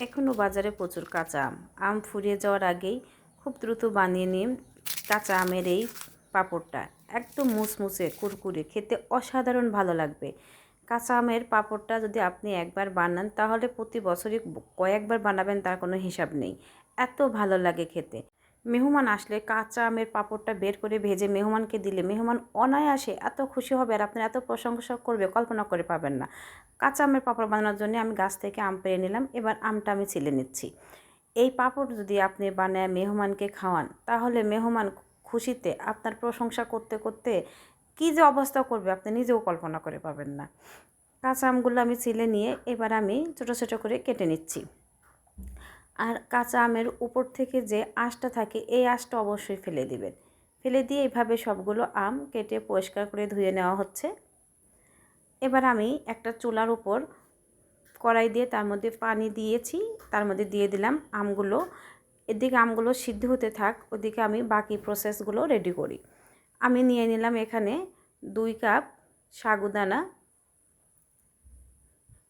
এখনও বাজারে প্রচুর কাঁচা আম। আম ফুরিয়ে যাওয়ার আগেই খুব দ্রুত বানিয়ে নিন কাঁচা আমের এই পাঁপড়টা। একদম মুসমুসে, কুরকুরে, খেতে অসাধারণ ভালো লাগবে। কাঁচা আমের পাঁপড়টা যদি আপনি একবার বানান, তাহলে প্রতি বছরই কয়েকবার বানাবেন, তার কোনো হিসাব নেই। এত ভালো লাগে খেতে। মেহমান আসলে কাঁচা আমের পাঁপড়টা বের করে ভেজে মেহমানকে দিলে মেহমান অনায়াসে এত খুশি হবে আর আপনার এত প্রশংসা করবে, কল্পনা করে পাবেন না। কাঁচা আমের পাঁপড় বানানোর জন্য আমি গাছ থেকে আম পেরে নিলাম, এবার আমটা আমি ছিলে নিচ্ছি। এই পাঁপড় যদি আপনি বানায় মেহমানকে খাওয়ান, তাহলে মেহমান খুশিতে আপনার প্রশংসা করতে করতে কী যে অবস্থা করবে আপনি নিজেও কল্পনা করে পাবেন না। কাঁচা আমগুলো আমি ছিলে নিয়ে এবার আমি ছোটো ছোটো করে কেটে নিচ্ছি। আর কাঁচা আমের উপর থেকে যে আঁশটা থাকে, এই আঁশটা অবশ্যই ফেলে দিবেন। ফেলে দিয়ে এইভাবে সবগুলো আম কেটে পরিষ্কার করে ধুয়ে নেওয়া হচ্ছে। এবার আমি একটা চুলার উপর কড়াই দিয়ে তার মধ্যে পানি দিয়েছি, তার মধ্যে দিয়ে দিলাম আমগুলো। এদিকে আমগুলো সিদ্ধ হতে থাক, ওদিকে আমি বাকি প্রসেসগুলো রেডি করি। আমি নিয়ে নিলাম এখানে দুই কাপ সাগুদানা।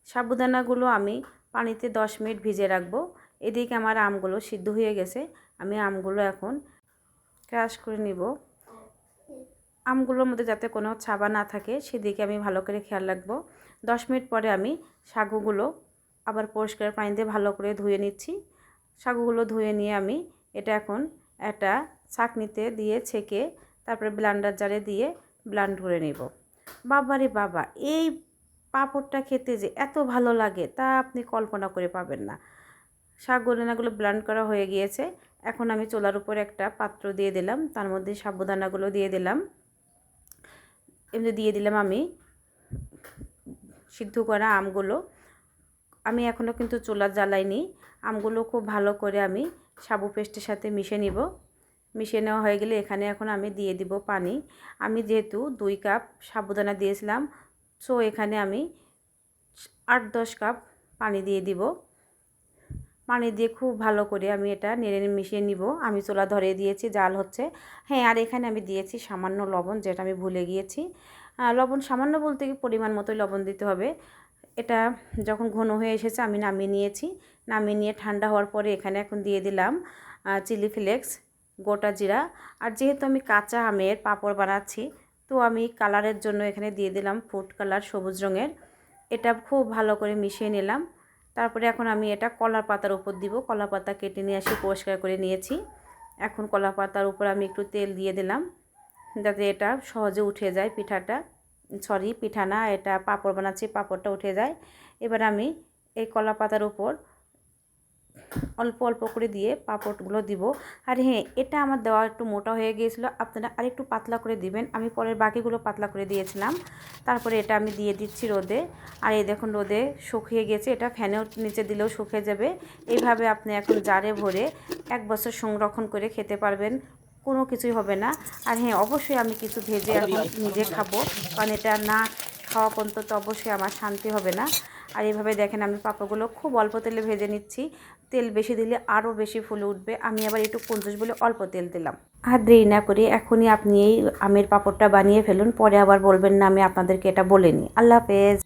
সাবুদানাগুলো আমি পানিতে দশ মিনিট ভিজে রাখব। এদিকে আমার আমগুলো সিদ্ধ হয়ে গেছে। আমি আমগুলো এখন ক্রাশ করে নিব। আমগুলোর মধ্যে যাতে কোনো ছাবা না থাকে, সেদিকে আমি ভালো করে খেয়াল রাখব। দশ মিনিট পরে আমি সাগুগুলো আবার পরিষ্কার পানি দিয়ে ভালো করে ধুয়ে নিচ্ছি। সাগুগুলো ধুয়ে নিয়ে আমি এটা এখন একটা ছাঁকনিতে দিয়ে ছেঁকে তারপরে ব্লান্ডার জারে দিয়ে ব্লান্ড করে নেব। বাবারে বাবা, এই পাঁপড়টা খেতে যে এত ভালো লাগে, তা আপনি কল্পনা করে পাবেন না। শাক গোলানাগুলো ব্লান্ড করা হয়ে গিয়েছে। এখন আমি চোলার উপর একটা পাত্র দিয়ে দিলাম, তার মধ্যে সাবুদানাগুলো দিয়ে দিলাম। এমনি দিয়ে দিলাম আমি সিদ্ধ করা আমগুলো। আমি এখনও কিন্তু চোলা জ্বালাইনি। আমগুলো খুব ভালো করে আমি সাবু পেস্টের সাথে মিশে নিব। মিশিয়ে নেওয়া হয়ে গেলে এখানে এখন আমি দিয়ে দিব পানি। আমি যেহেতু দুই কাপ সাবুদানা দিয়েছিলাম সো এখানে আমি আট দশ কাপ পানি দিয়ে দিব। পানি দিয়ে খুব ভালো করে আমি এটা নেড়ে মিশিয়ে নিব। আমি চোলা ধরে দিয়েছি, জাল হচ্ছে। হ্যাঁ আর এখানে আমি দিয়েছি সামান্য লবণ, যেটা আমি ভুলে গিয়েছি। লবণ সামান্য বলতে কি পরিমাণ মতোই লবণ দিতে হবে। এটা যখন ঘন হয়ে এসেছে আমি নামিয়ে নিয়েছি। নামিয়ে নিয়ে ঠান্ডা হওয়ার পরে এখানে এখন দিয়ে দিলাম চিলি ফ্লেক্স, গোটা জিরা। আর যেহেতু আমি কাঁচা আমের পাঁপড় বানাচ্ছি, তো আমি কালারের জন্য এখানে দিয়ে দিলাম ফুড কালার সবুজ রঙের। এটা খুব ভালো করে মিশিয়ে নিলাম। তারপরে এখন আমি এটা কলা পাতার উপর দিব। কলা পাতা কেটে নিয়ে আসি পরিষ্কার করে নিয়েছি। এখন কলা পাতার উপর আমি একটু তেল দিয়ে দিলাম যাতে এটা সহজে উঠে যায় পিঠাটা। সরি পিঠা না, এটা পাঁপড় বানাচ্ছি, পাঁপড়টা উঠে যায়। এবার আমি এই কলা পাতার উপর অল্প অল্প করে দিয়ে পাঁপড়গুলো দিব। আর হ্যাঁ এটা আমার দেওয়া একটু মোটা হয়ে গিয়েছিল, আপনারা আরেকটু পাতলা করে দিবেন। আমি পরের বাকিগুলো পাতলা করে দিয়েছিলাম। তারপরে এটা আমি দিয়ে দিচ্ছি রোদে। আর এই দেখুন রোদে শুকিয়ে গেছে, এটা ফ্যানেও নিচে দিলেও শুকিয়ে যাবে। এইভাবে আপনি এখন জারে ভরে এক বছর সংরক্ষণ করে খেতে পারবেন, কোনো কিছুই হবে না। আর হ্যাঁ অবশ্যই আমি কিছু ভেজে এখন নিজে খাব, কারণ এটা না খাওয়া পর্যন্ত তো অবশ্যই আমার শান্তি হবে না। আর এভাবে দেখেন আমি পাপড়গুলো খুব অল্প তেলে ভেজে নিচ্ছি। তেল বেশি দিলে আরও বেশি ফুলে উঠবে। আমি আবার একটু পঞ্চাশ বলে অল্প তেল দিলাম। আর দেরি না করে এখনই আপনি এই আমের পাঁপড়টা বানিয়ে ফেলুন। পরে আবার বলবেন না আমি আপনাদেরকে এটা বলিনি। আল্লাহ হাফেজ।